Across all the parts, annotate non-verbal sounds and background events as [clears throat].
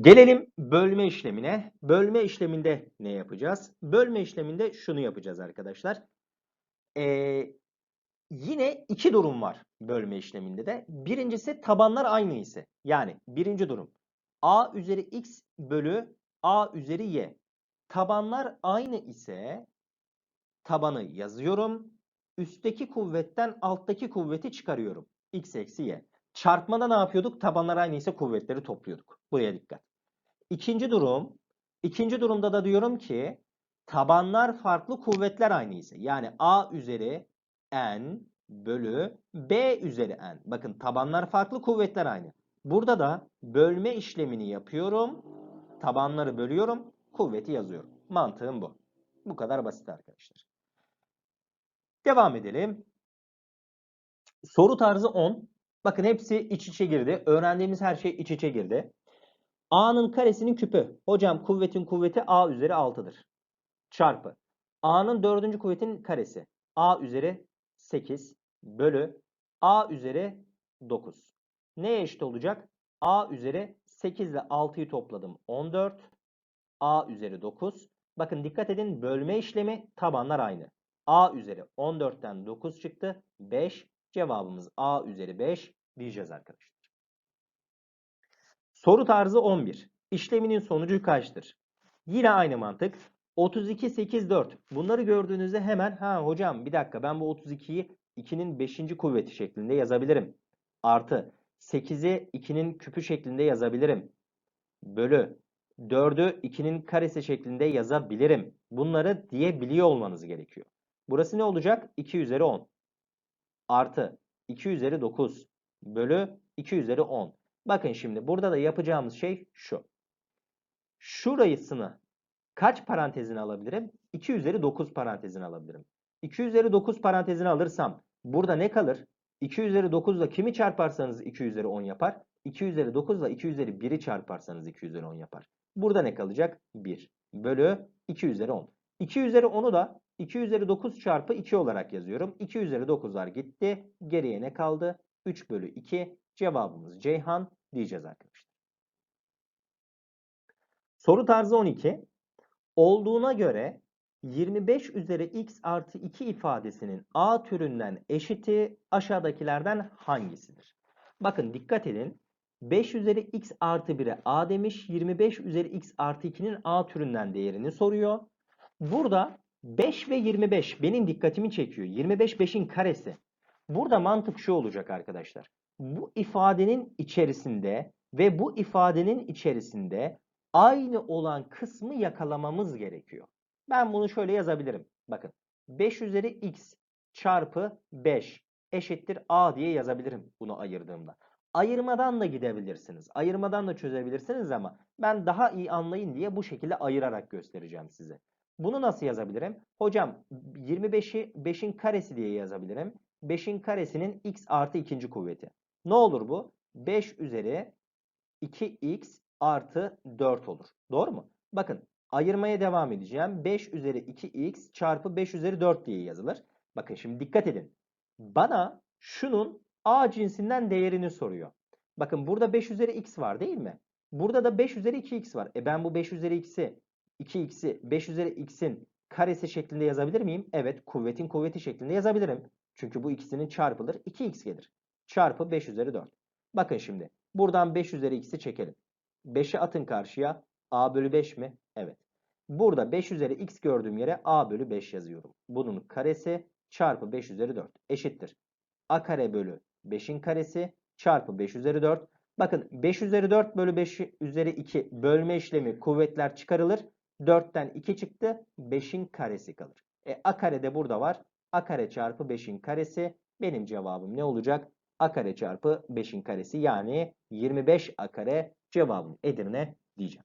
Gelelim bölme işlemine. Bölme işleminde ne yapacağız? Bölme işleminde şunu yapacağız arkadaşlar. Ee, yine iki durum var bölme işleminde de. Birincisi tabanlar aynı ise. Yani birinci durum. A üzeri x bölü A üzeri y. Tabanlar aynı ise tabanı yazıyorum. Üstteki kuvvetten alttaki kuvveti çıkarıyorum. x eksi y. Çarpmada ne yapıyorduk? Tabanlar aynı ise kuvvetleri topluyorduk. Buraya dikkat. İkinci durum. ikinci durumda da diyorum ki tabanlar farklı kuvvetler aynı ise. Yani a üzeri n bölü b üzeri n. Bakın tabanlar farklı kuvvetler aynı. Burada da bölme işlemini yapıyorum. Tabanları bölüyorum. Kuvveti yazıyorum. Mantığım bu. Bu kadar basit arkadaşlar. Devam edelim. Soru tarzı 10. Bakın hepsi iç içe girdi. Öğrendiğimiz her şey iç içe girdi. A'nın karesinin küpü. Hocam kuvvetin kuvveti A üzeri 6'dır. Çarpı. A'nın dördüncü kuvvetin karesi. A üzeri 8 bölü A üzeri 9. Neye eşit olacak? A üzeri 8 ile 6'yı topladım. 14. A üzeri 9. Bakın dikkat edin bölme işlemi tabanlar aynı. A üzeri 14'ten 9 çıktı. 5. Cevabımız A üzeri 5 diyeceğiz arkadaşlar. Soru tarzı 11. İşleminin sonucu kaçtır? Yine aynı mantık. 32, 8, 4. Bunları gördüğünüzde hemen ha hocam bir dakika ben bu 32'yi 2'nin 5. kuvveti şeklinde yazabilirim. Artı 8'i 2'nin küpü şeklinde yazabilirim. Bölü 4'ü 2'nin karesi şeklinde yazabilirim. Bunları diyebiliyor olmanız gerekiyor. Burası ne olacak? 2 üzeri 10. Artı 2 üzeri 9 bölü 2 üzeri 10. Bakın şimdi burada da yapacağımız şey şu. Şurayısını kaç parantezine alabilirim? 2 üzeri 9 parantezine alabilirim. 2 üzeri 9 parantezine alırsam burada ne kalır? 2 üzeri 9 ile kimi çarparsanız 2 üzeri 10 yapar. 2 üzeri 9 ile 2 üzeri 1'i çarparsanız 2 üzeri 10 yapar. Burada ne kalacak? 1 bölü 2 üzeri 10. 2 üzeri 10'u da 2 üzeri 9 çarpı 2 olarak yazıyorum. 2 üzeri 9'lar gitti. Geriye ne kaldı? 3 bölü 2. Cevabımız Ceyhan diyeceğiz arkadaşlar. Soru tarzı 12. Olduğuna göre 25 üzeri x artı 2 ifadesinin a türünden eşiti aşağıdakilerden hangisidir? Bakın dikkat edin. 5 üzeri x artı 1'e a demiş. 25 üzeri x artı 2'nin a türünden değerini soruyor. Burada 5 ve 25 benim dikkatimi çekiyor. 25 5'in karesi. Burada mantık şu olacak arkadaşlar. Bu ifadenin içerisinde ve bu ifadenin içerisinde aynı olan kısmı yakalamamız gerekiyor. Ben bunu şöyle yazabilirim. Bakın 5 üzeri x çarpı 5 eşittir a diye yazabilirim bunu ayırdığımda. Ayırmadan da gidebilirsiniz. Ayırmadan da çözebilirsiniz ama ben daha iyi anlayın diye bu şekilde ayırarak göstereceğim size. Bunu nasıl yazabilirim? Hocam 25'i 5'in karesi diye yazabilirim. 5'in karesinin x artı ikinci kuvveti. Ne olur bu? 5 üzeri 2x artı 4 olur. Doğru mu? Bakın ayırmaya devam edeceğim. 5 üzeri 2x çarpı 5 üzeri 4 diye yazılır. Bakın şimdi dikkat edin. Bana şunun a cinsinden değerini soruyor. Bakın burada 5 üzeri x var değil mi? Burada da 5 üzeri 2x var. E ben bu 5 üzeri x'i 2x'i 5 üzeri x'in karesi şeklinde yazabilir miyim? Evet kuvvetin kuvveti şeklinde yazabilirim. Çünkü bu ikisinin çarpılır 2x gelir. Çarpı 5 üzeri 4. Bakın şimdi buradan 5 üzeri x'i çekelim. 5'i atın karşıya. a bölü 5 mi? Evet. Burada 5 üzeri x gördüğüm yere a bölü 5 yazıyorum. Bunun karesi çarpı 5 üzeri 4 eşittir. a kare bölü 5'in karesi çarpı 5 üzeri 4. Bakın 5 üzeri 4 bölü 5 üzeri 2 bölme işlemi kuvvetler çıkarılır. 4'ten 2 çıktı. 5'in karesi kalır. E, a kare de burada var. a kare çarpı 5'in karesi. Benim cevabım ne olacak? a kare çarpı 5'in karesi yani 25 a kare cevabım Edirne diyeceğim.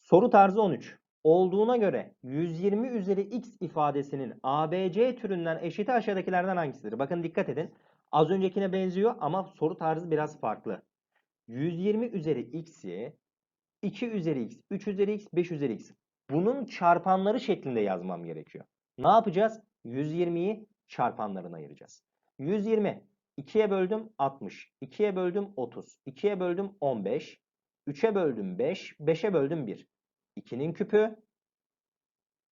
Soru tarzı 13. Olduğuna göre 120 üzeri x ifadesinin ABC türünden eşiti aşağıdakilerden hangisidir? Bakın dikkat edin. Az öncekine benziyor ama soru tarzı biraz farklı. 120 üzeri x'i 2 üzeri x, 3 üzeri x, 5 üzeri x. Bunun çarpanları şeklinde yazmam gerekiyor. Ne yapacağız? 120'yi çarpanlarına ayıracağız. 120 2'ye böldüm 60. 2'ye böldüm 30. 2'ye böldüm 15. 3'e böldüm 5. 5'e böldüm 1. 2'nin küpü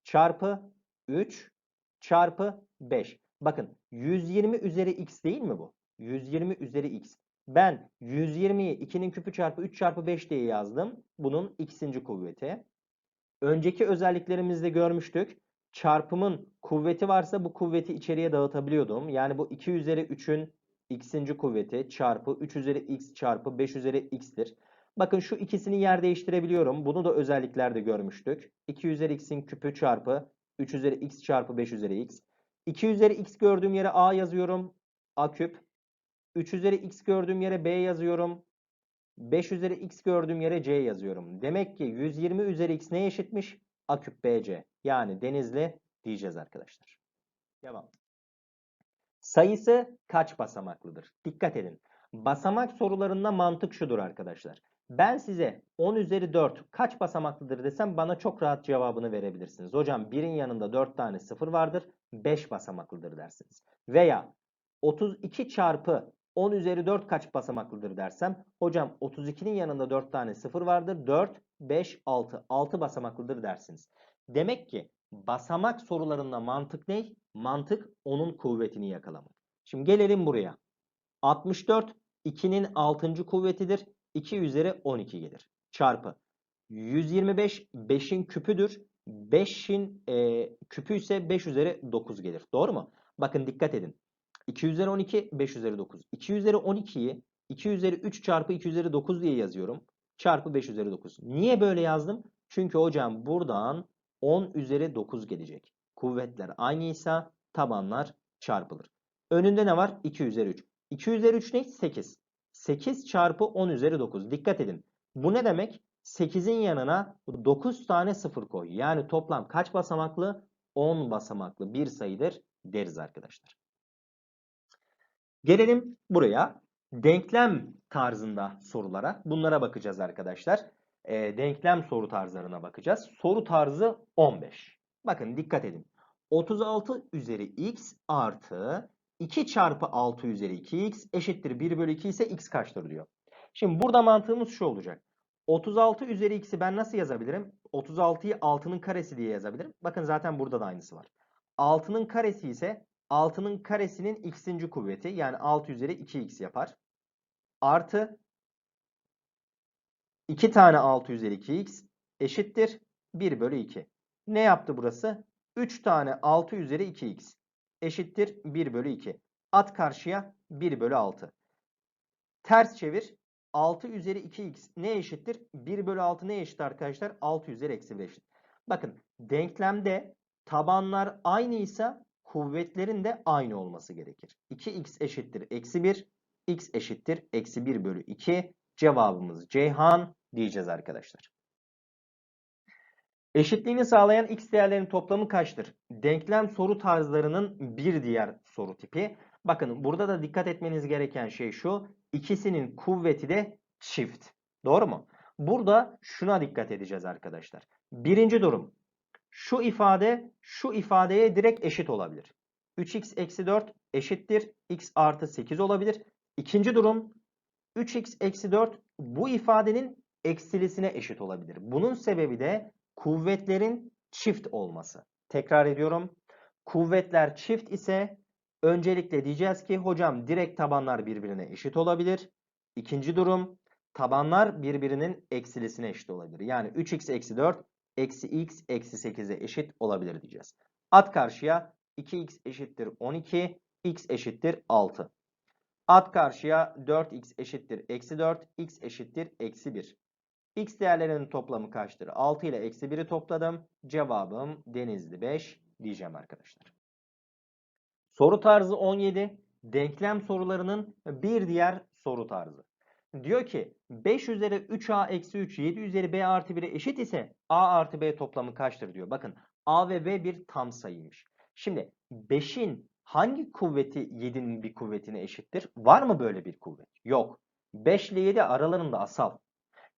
çarpı 3 çarpı 5. Bakın 120 üzeri x değil mi bu? 120 üzeri x. Ben 120'yi 2'nin küpü çarpı 3 çarpı 5 diye yazdım. Bunun x'inci kuvveti. Önceki özelliklerimizde görmüştük. Çarpımın kuvveti varsa bu kuvveti içeriye dağıtabiliyordum. Yani bu 2 üzeri 3'ün x'inci kuvveti çarpı 3 üzeri x çarpı 5 üzeri x'tir. Bakın şu ikisini yer değiştirebiliyorum. Bunu da özelliklerde görmüştük. 2 üzeri x'in küpü çarpı 3 üzeri x çarpı 5 üzeri x. 2 üzeri x gördüğüm yere a yazıyorum. a küp. 3 üzeri x gördüğüm yere b yazıyorum. 5 üzeri x gördüğüm yere c yazıyorum. Demek ki 120 üzeri x neye eşitmiş? a küp bc. Yani denizli diyeceğiz arkadaşlar. Devam. Sayısı kaç basamaklıdır? Dikkat edin. Basamak sorularında mantık şudur arkadaşlar. Ben size 10 üzeri 4 kaç basamaklıdır desem bana çok rahat cevabını verebilirsiniz. Hocam 1'in yanında 4 tane 0 vardır 5 basamaklıdır dersiniz. Veya 32 çarpı 10 üzeri 4 kaç basamaklıdır dersem hocam 32'nin yanında 4 tane 0 vardır 4, 5, 6 6 basamaklıdır dersiniz. Demek ki basamak sorularında mantık ne? Mantık onun kuvvetini yakalamak. Şimdi gelelim buraya. 64 2'nin 6. kuvvetidir. 2 üzeri 12 gelir. Çarpı. 125 5'in küpüdür. 5'in e, küpü ise 5 üzeri 9 gelir. Doğru mu? Bakın dikkat edin. 2 üzeri 12 5 üzeri 9. 2 üzeri 12'yi 2 üzeri 3 çarpı 2 üzeri 9 diye yazıyorum. Çarpı 5 üzeri 9. Niye böyle yazdım? Çünkü hocam buradan 10 üzeri 9 gelecek. Kuvvetler aynıysa tabanlar çarpılır. Önünde ne var? 2 üzeri 3. 2 üzeri 3 ne? 8. 8 çarpı 10 üzeri 9. Dikkat edin. Bu ne demek? 8'in yanına 9 tane 0 koy. Yani toplam kaç basamaklı? 10 basamaklı bir sayıdır deriz arkadaşlar. Gelelim buraya. Denklem tarzında sorulara. Bunlara bakacağız arkadaşlar. E, denklem soru tarzlarına bakacağız. Soru tarzı 15. Bakın dikkat edin. 36 üzeri x artı 2 çarpı 6 üzeri 2x eşittir 1 bölü 2 ise x kaçtır diyor. Şimdi burada mantığımız şu olacak. 36 üzeri x'i ben nasıl yazabilirim? 36'yı 6'nın karesi diye yazabilirim. Bakın zaten burada da aynısı var. 6'nın karesi ise 6'nın karesinin x'inci kuvveti yani 6 üzeri 2x yapar. Artı 2 tane 6 üzeri 2x eşittir 1 bölü 2. Ne yaptı burası? 3 tane 6 üzeri 2x eşittir 1 bölü 2. At karşıya 1 bölü 6. Ters çevir. 6 üzeri 2x ne eşittir? 1 bölü 6 ne eşit arkadaşlar? 6 üzeri eksi 1 eşit. Bakın denklemde tabanlar aynıysa kuvvetlerin de aynı olması gerekir. 2x eşittir eksi 1. x eşittir eksi 1 bölü 2. Cevabımız Ceyhan diyeceğiz arkadaşlar. Eşitliğini sağlayan x değerlerinin toplamı kaçtır? Denklem soru tarzlarının bir diğer soru tipi. Bakın burada da dikkat etmeniz gereken şey şu. İkisinin kuvveti de çift. Doğru mu? Burada şuna dikkat edeceğiz arkadaşlar. Birinci durum. Şu ifade şu ifadeye direkt eşit olabilir. 3x eksi 4 eşittir x artı 8 olabilir. İkinci durum 3x eksi 4 bu ifadenin eksilisine eşit olabilir. Bunun sebebi de kuvvetlerin çift olması. Tekrar ediyorum. Kuvvetler çift ise öncelikle diyeceğiz ki hocam direkt tabanlar birbirine eşit olabilir. İkinci durum tabanlar birbirinin eksilisine eşit olabilir. Yani 3x eksi 4 eksi x eksi 8'e eşit olabilir diyeceğiz. At karşıya 2x eşittir 12, x eşittir 6. At karşıya 4x eşittir eksi 4, x eşittir eksi 1. X değerlerinin toplamı kaçtır? 6 ile eksi 1'i topladım. Cevabım denizli 5 diyeceğim arkadaşlar. Soru tarzı 17. Denklem sorularının bir diğer soru tarzı. Diyor ki 5 üzeri 3a eksi 3 7 üzeri b artı 1'e eşit ise a artı b toplamı kaçtır diyor. Bakın a ve b bir tam sayıymış. Şimdi 5'in hangi kuvveti 7'nin bir kuvvetine eşittir? Var mı böyle bir kuvvet? Yok. 5 ile 7 aralarında asal.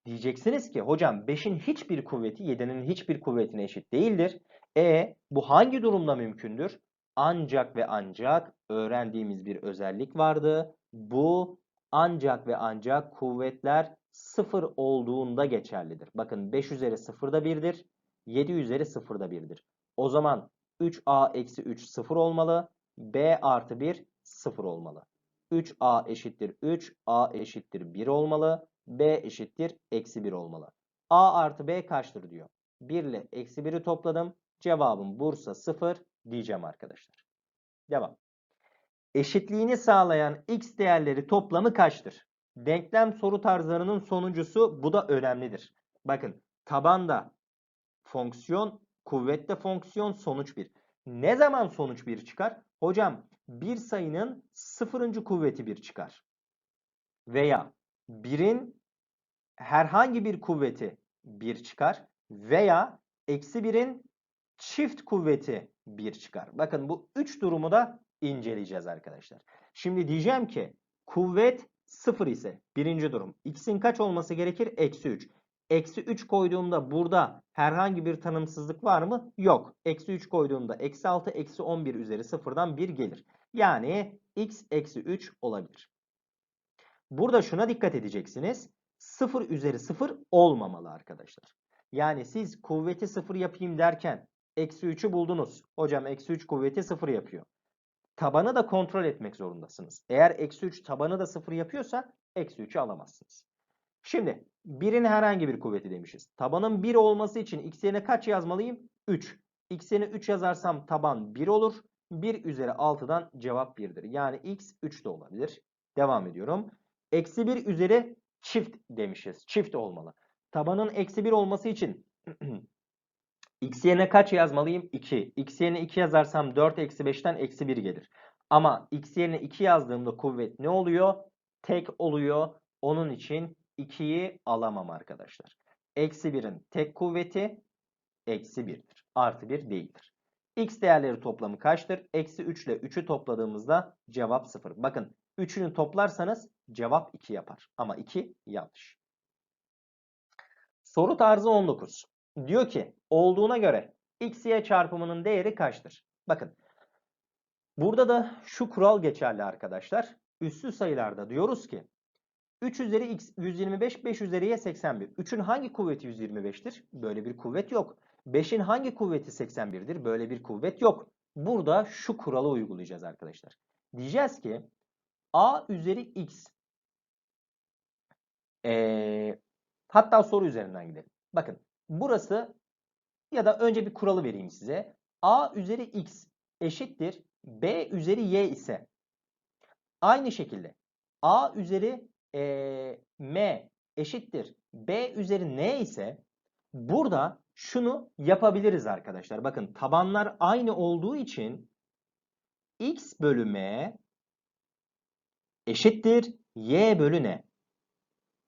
Diyeceksiniz ki hocam 5'in hiçbir kuvveti 7'nin hiçbir kuvvetine eşit değildir. E bu hangi durumda mümkündür? ancak ve ancak öğrendiğimiz bir özellik vardı. Bu ancak ve ancak kuvvetler sıfır olduğunda geçerlidir. Bakın 5 üzeri 0 da 1'dir. 7 üzeri 0 da 1'dir. O zaman 3a eksi 3 0 olmalı. b artı 1 0 olmalı. 3a eşittir 3, a eşittir 1 olmalı. b eşittir eksi 1 olmalı. a artı b kaçtır diyor. 1 ile eksi 1'i topladım. Cevabım Bursa 0 diyeceğim arkadaşlar. Devam. Eşitliğini sağlayan x değerleri toplamı kaçtır? Denklem soru tarzlarının sonuncusu bu da önemlidir. Bakın tabanda fonksiyon, kuvvette fonksiyon sonuç 1. Ne zaman sonuç 1 çıkar? Hocam bir sayının sıfırıncı kuvveti 1 çıkar. Veya 1'in herhangi bir kuvveti 1 çıkar. Veya eksi 1'in çift kuvveti 1 çıkar. Bakın bu 3 durumu da inceleyeceğiz arkadaşlar. Şimdi diyeceğim ki kuvvet 0 ise birinci durum. X'in kaç olması gerekir? Eksi 3. Eksi 3 koyduğumda burada herhangi bir tanımsızlık var mı? Yok. Eksi 3 koyduğumda eksi 6 eksi 11 üzeri 0'dan 1 gelir. Yani x eksi 3 olabilir. Burada şuna dikkat edeceksiniz. 0 üzeri 0 olmamalı arkadaşlar. Yani siz kuvveti 0 yapayım derken eksi 3'ü buldunuz. Hocam eksi 3 kuvveti 0 yapıyor. Tabanı da kontrol etmek zorundasınız. Eğer eksi 3 tabanı da 0 yapıyorsa eksi 3'ü alamazsınız. Şimdi 1'in herhangi bir kuvveti demişiz. Tabanın 1 olması için x yerine kaç yazmalıyım? 3. x yerine 3 yazarsam taban 1 olur. 1 üzeri 6'dan cevap 1'dir. Yani x 3 de olabilir. Devam ediyorum. Eksi 1 üzeri çift demişiz. Çift olmalı. Tabanın eksi 1 olması için [clears throat] x yerine kaç yazmalıyım? 2. x yerine 2 yazarsam 4 eksi 5'ten eksi 1 gelir. Ama x yerine 2 yazdığımda kuvvet ne oluyor? Tek oluyor. Onun için 2'yi alamam arkadaşlar. Eksi 1'in tek kuvveti eksi 1'dir. Artı 1 değildir. X değerleri toplamı kaçtır? Eksi 3 ile 3'ü topladığımızda cevap 0. Bakın 3'ünü toplarsanız cevap 2 yapar. Ama 2 yanlış. Soru tarzı 19. Diyor ki olduğuna göre x, y çarpımının değeri kaçtır? Bakın burada da şu kural geçerli arkadaşlar. Üssü sayılarda diyoruz ki 3 üzeri x 125, 5 üzeri y 81. 3'ün hangi kuvveti 125'tir? Böyle bir kuvvet yok. 5'in hangi kuvveti 81'dir? Böyle bir kuvvet yok. Burada şu kuralı uygulayacağız arkadaşlar. Diyeceğiz ki a üzeri x ee, hatta soru üzerinden gidelim. Bakın burası ya da önce bir kuralı vereyim size. a üzeri x eşittir b üzeri y ise aynı şekilde a üzeri e, m eşittir b üzeri n ise burada şunu yapabiliriz arkadaşlar. Bakın tabanlar aynı olduğu için x bölü m eşittir y bölü n.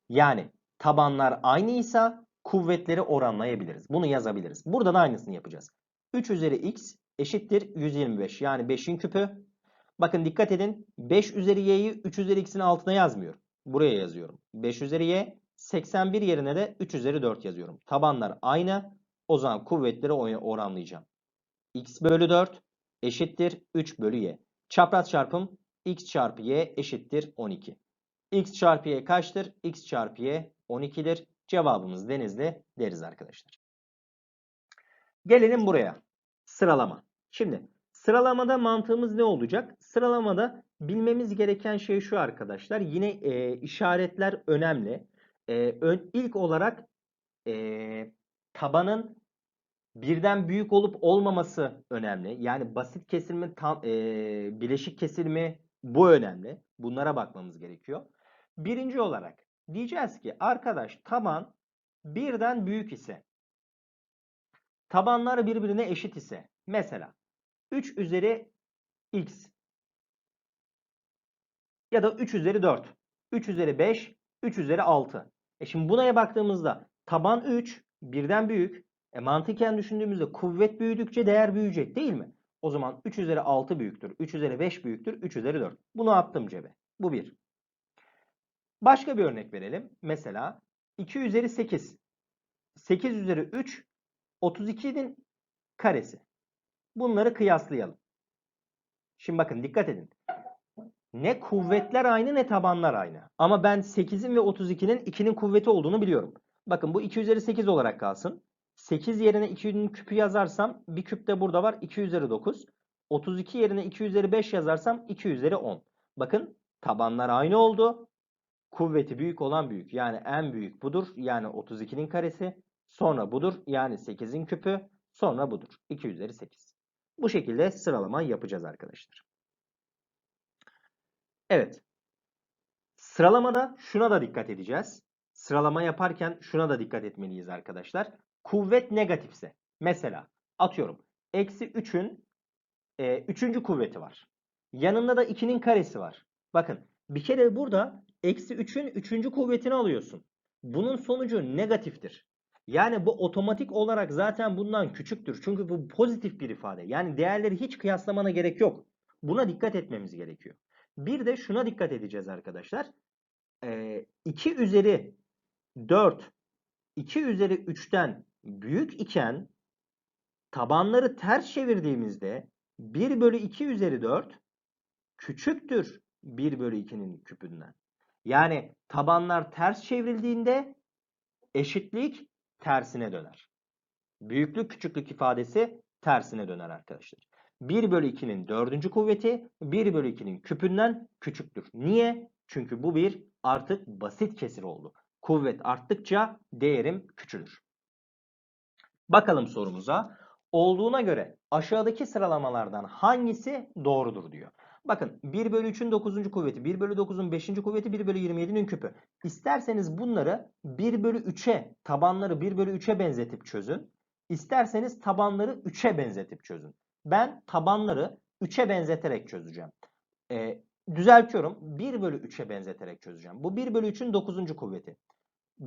Yani tabanlar aynıysa kuvvetleri oranlayabiliriz. Bunu yazabiliriz. Burada da aynısını yapacağız. 3 üzeri x eşittir 125. Yani 5'in küpü. Bakın dikkat edin. 5 üzeri y'yi 3 üzeri x'in altına yazmıyorum. Buraya yazıyorum. 5 üzeri y 81 yerine de 3 üzeri 4 yazıyorum. Tabanlar aynı. O zaman kuvvetleri oranlayacağım. x bölü 4 eşittir 3 bölü y. Çapraz çarpım x çarpı y eşittir 12. x çarpı y kaçtır? x çarpı y 12'dir. Cevabımız denizli deriz arkadaşlar. Gelelim buraya. Sıralama. Şimdi sıralamada mantığımız ne olacak? Sıralamada bilmemiz gereken şey şu arkadaşlar. Yine e, işaretler önemli. E, ön, ilk olarak e, tabanın birden büyük olup olmaması önemli. Yani basit kesilme, tam, e, bileşik kesilme bu önemli. Bunlara bakmamız gerekiyor. Birinci olarak diyeceğiz ki arkadaş taban birden büyük ise tabanlar birbirine eşit ise mesela 3 üzeri x ya da 3 üzeri 4, 3 üzeri 5, 3 üzeri 6. E şimdi bunaya baktığımızda taban 3 birden büyük. E mantıken düşündüğümüzde kuvvet büyüdükçe değer büyüyecek değil mi? O zaman 3 üzeri 6 büyüktür. 3 üzeri 5 büyüktür. 3 üzeri 4. Bunu attım cebe. Bu 1. Başka bir örnek verelim. Mesela 2 üzeri 8. 8 üzeri 3 32'nin karesi. Bunları kıyaslayalım. Şimdi bakın dikkat edin. Ne kuvvetler aynı ne tabanlar aynı. Ama ben 8'in ve 32'nin 2'nin kuvveti olduğunu biliyorum. Bakın bu 2 üzeri 8 olarak kalsın. 8 yerine 2'nin küpü yazarsam bir küp de burada var 2 üzeri 9. 32 yerine 2 üzeri 5 yazarsam 2 üzeri 10. Bakın tabanlar aynı oldu. Kuvveti büyük olan büyük. Yani en büyük budur. Yani 32'nin karesi. Sonra budur. Yani 8'in küpü. Sonra budur. 2 üzeri 8. Bu şekilde sıralama yapacağız arkadaşlar. Evet. Sıralamada şuna da dikkat edeceğiz. Sıralama yaparken şuna da dikkat etmeliyiz arkadaşlar. Kuvvet negatifse. Mesela atıyorum. Eksi 3'ün e, kuvveti var. Yanında da 2'nin karesi var. Bakın bir kere burada eksi 3'ün üçüncü kuvvetini alıyorsun. Bunun sonucu negatiftir. Yani bu otomatik olarak zaten bundan küçüktür. Çünkü bu pozitif bir ifade. Yani değerleri hiç kıyaslamana gerek yok. Buna dikkat etmemiz gerekiyor. Bir de şuna dikkat edeceğiz arkadaşlar. Ee, 2 üzeri 4 2 üzeri 3'ten büyük iken tabanları ters çevirdiğimizde 1 bölü 2 üzeri 4 küçüktür 1 bölü 2'nin küpünden. Yani tabanlar ters çevrildiğinde eşitlik tersine döner. Büyüklük küçüklük ifadesi tersine döner arkadaşlar. 1 bölü 2'nin dördüncü kuvveti 1 bölü 2'nin küpünden küçüktür. Niye? Çünkü bu bir artık basit kesir oldu. Kuvvet arttıkça değerim küçülür. Bakalım sorumuza. Olduğuna göre aşağıdaki sıralamalardan hangisi doğrudur diyor. Bakın 1 bölü 3'ün 9. kuvveti, 1 bölü 9'un 5. kuvveti, 1 bölü 27'nin küpü. İsterseniz bunları 1 bölü 3'e, tabanları 1 bölü 3'e benzetip çözün. İsterseniz tabanları 3'e benzetip çözün. Ben tabanları 3'e benzeterek çözeceğim. Ee, düzeltiyorum. 1 bölü 3'e benzeterek çözeceğim. Bu 1 bölü 3'ün 9. kuvveti.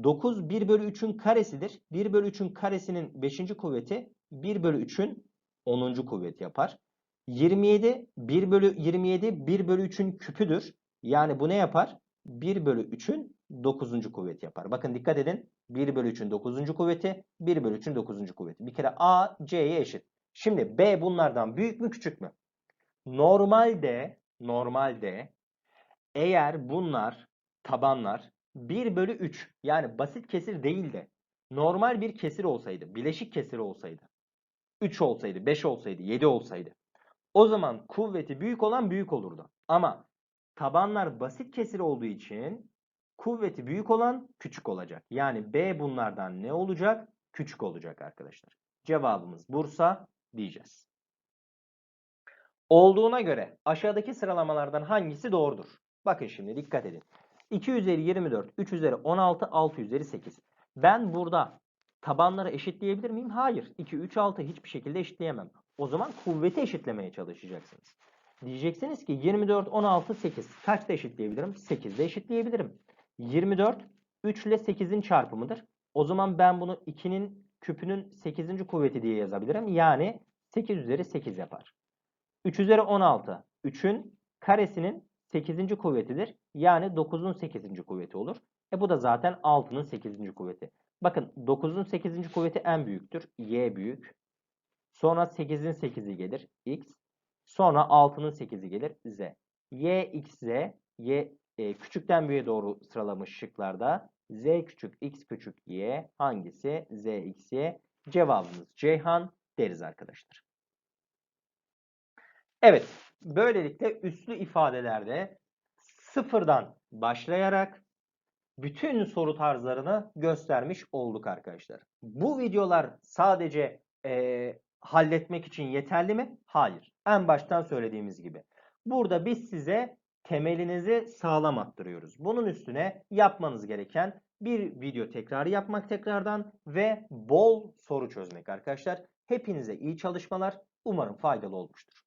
9 1 bölü 3'ün karesidir. 1 bölü 3'ün karesinin 5. kuvveti 1 bölü 3'ün 10. kuvveti yapar. 27 1 bölü 27 1 bölü 3'ün küpüdür. Yani bu ne yapar? 1 bölü 3'ün 9. kuvveti yapar. Bakın dikkat edin. 1 bölü 3'ün 9. kuvveti 1 bölü 3'ün 9. kuvveti. Bir kere A C'ye eşit. Şimdi B bunlardan büyük mü küçük mü? Normalde normalde eğer bunlar tabanlar 1 bölü 3 yani basit kesir değil de normal bir kesir olsaydı, bileşik kesir olsaydı, 3 olsaydı, 5 olsaydı, 7 olsaydı o zaman kuvveti büyük olan büyük olurdu. Ama tabanlar basit kesir olduğu için kuvveti büyük olan küçük olacak. Yani B bunlardan ne olacak? Küçük olacak arkadaşlar. Cevabımız Bursa diyeceğiz. Olduğuna göre aşağıdaki sıralamalardan hangisi doğrudur? Bakın şimdi dikkat edin. 2 üzeri 24, 3 üzeri 16, 6 üzeri 8. Ben burada tabanları eşitleyebilir miyim? Hayır. 2, 3, 6 hiçbir şekilde eşitleyemem. O zaman kuvveti eşitlemeye çalışacaksınız. Diyeceksiniz ki 24, 16, 8. Kaçta eşitleyebilirim? 8'de eşitleyebilirim. 24, 3 ile 8'in çarpımıdır. O zaman ben bunu 2'nin küpünün 8. kuvveti diye yazabilirim. Yani 8 üzeri 8 yapar. 3 üzeri 16. 3'ün karesinin 8. kuvvetidir. Yani 9'un 8. kuvveti olur. E bu da zaten 6'nın 8. kuvveti. Bakın 9'un 8. kuvveti en büyüktür. Y büyük. Sonra 8'in 8'i gelir. X. Sonra 6'nın 8'i gelir. Z. Y, X, Z. Y e, küçükten büyüğe doğru sıralamış şıklarda. Z küçük, X küçük, Y. Hangisi? Z, X, Y. Cevabımız Ceyhan deriz arkadaşlar. Evet. Böylelikle üslü ifadelerde sıfırdan başlayarak bütün soru tarzlarını göstermiş olduk arkadaşlar. Bu videolar sadece e, halletmek için yeterli mi? Hayır. En baştan söylediğimiz gibi. Burada biz size temelinizi sağlam attırıyoruz. Bunun üstüne yapmanız gereken bir video tekrarı yapmak tekrardan ve bol soru çözmek arkadaşlar. Hepinize iyi çalışmalar. Umarım faydalı olmuştur.